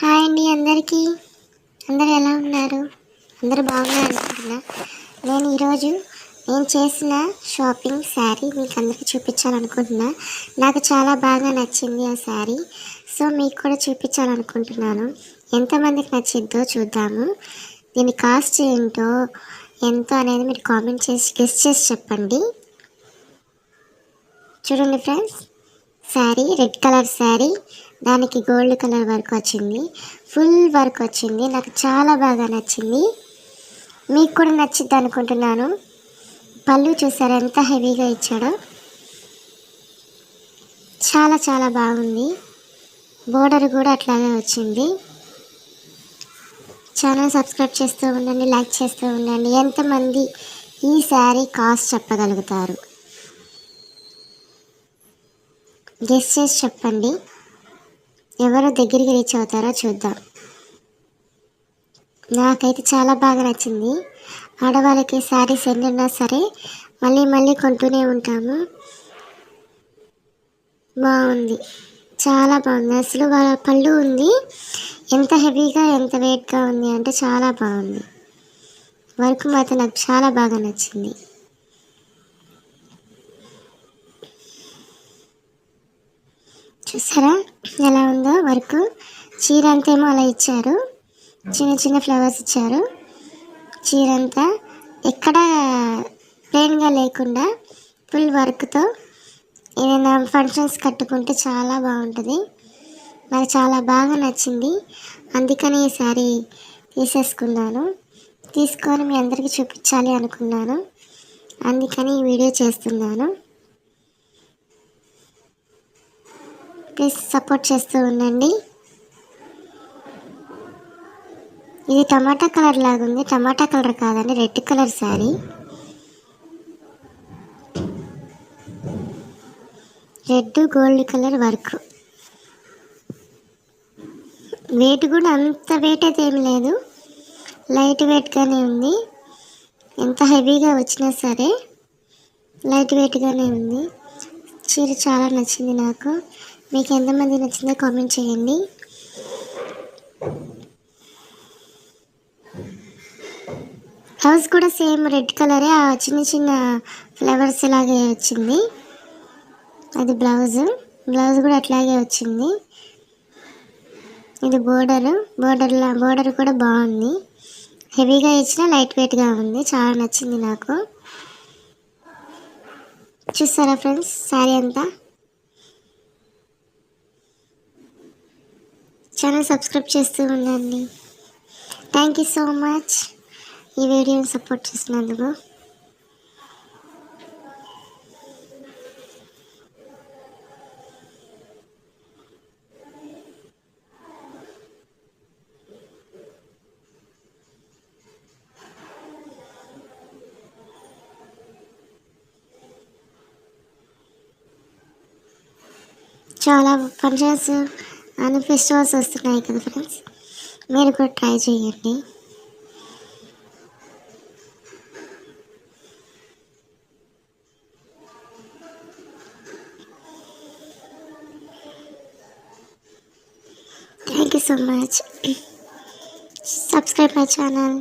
Hi అండి అందరికీ. అందరు ఎలా ఉన్నారు? అందరూ బాగున్నారు అనుకుంటున్నా. నేను ఈరోజు నేను చేసిన షాపింగ్ శారీ మీకు అందరికీ చూపించాలనుకుంటున్నా. నాకు చాలా బాగా నచ్చింది ఆ శారీ. సో మీకు కూడా చూపించాలనుకుంటున్నాను. ఎంతమందికి నచ్చిద్దో చూద్దాము. దీని కాస్ట్ ఏంటో ఎంతో అనేది మీరు కామెంట్ చేసి గెస్ట్ చేసి చెప్పండి. చూడండి friends. Sari red colour sari. దానికి గోల్డ్ కలర్ వర్క్ వచ్చింది. ఫుల్ వర్క్ వచ్చింది. నాకు చాలా బాగా నచ్చింది. మీకు కూడా నచ్చిద్ది అనుకుంటున్నాను. పళ్ళు చూసారు? ఎంత హెవీగా ఇచ్చాడో. చాలా చాలా బాగుంది. బోర్డర్ కూడా అట్లాగే వచ్చింది. ఛానల్ సబ్స్క్రైబ్ చేస్తూ ఉండండి లైక్ చేస్తూ ఉండండి. ఎంతమంది ఈ శారీ కాస్ట్ చెప్పగలుగుతారు? గెస్ చేసి చెప్పండి ఎవరు దగ్గరికి రీచ్ అవుతారో చూద్దాం. నాకైతే చాలా బాగా నచ్చింది. ఆడవాళ్ళకి శారీస్ ఎన్ని ఉన్నా సరే మళ్ళీ మళ్ళీ కొంటూనే ఉంటాము. బాగుంది. చాలా బాగుంది. అసలు వాళ్ళ పళ్ళు ఉంది. ఎంత హెవీగా ఎంత వెయిట్గా ఉంది అంటే చాలా బాగుంది. వర్క్ మాత్రం నాకు చాలా బాగా నచ్చింది. చూసారా? ఎలా ఉందో వర్క్ చీర అంతేమో అలా ఇచ్చారు. చిన్న చిన్న ఫ్లవర్స్ ఇచ్చారు. చీర అంతా ఎక్కడ ప్లెయిన్గా లేకుండా ఫుల్ వర్క్తో ఏదైనా ఫంక్షన్స్ కట్టుకుంటే చాలా బాగుంటుంది. నాకు చాలా బాగా నచ్చింది. అందుకని ఈ శారీ తీసేసుకున్నాను. తీసుకొని మీ అందరికీ చూపించాలి అనుకున్నాను. అందుకని ఈ వీడియో చేస్తున్నాను. ప్లీజ్ సపోర్ట్ చేస్తూ ఉండండి. ఇది టమాటా కలర్ లాగా ఉంది టమాటా కలర్ కాదండి red colour sari red gold colour work. Weight కూడా అంత వెయిట్ అయితే ఏం లేదు. లైట్ వెయిట్గానే ఉంది. ఎంత హెవీగా వచ్చినా సరే లైట్ వెయిట్గానే ఉంది. చీర చాలా నచ్చింది నాకు. మీకు ఎంతమంది నచ్చిందో కామెంట్ చేయండి. బ్లౌజ్ కూడా సేమ్ రెడ్ కలరే ఆ చిన్న చిన్న ఫ్లవర్స్ లాగే వచ్చింది. అది బ్లౌజ్ బ్లౌజ్ కూడా అట్లాగే వచ్చింది. ఇది బోర్డర్ బోర్డర్లా బోర్డర్ కూడా బాగుంది. హెవీగా ఇచ్చిన లైట్ వెయిట్గా ఉంది. చాలా నచ్చింది నాకు. చూస్తారా ఫ్రెండ్స్ శారీ అంతా? ఛానల్ సబ్స్క్రైబ్ చేస్తూ ఉండండి. థ్యాంక్ యూ సో మచ్ ఈ వీడియోని సపోర్ట్ చేసినందుకు. చాలా ఫంక్షన్స్ అండ్ ఫెస్టివల్స్ వస్తున్నాయి కదా ఫ్రెండ్స్ మీరు కూడా ట్రై చేయండి. Thank you so much subscribe my channel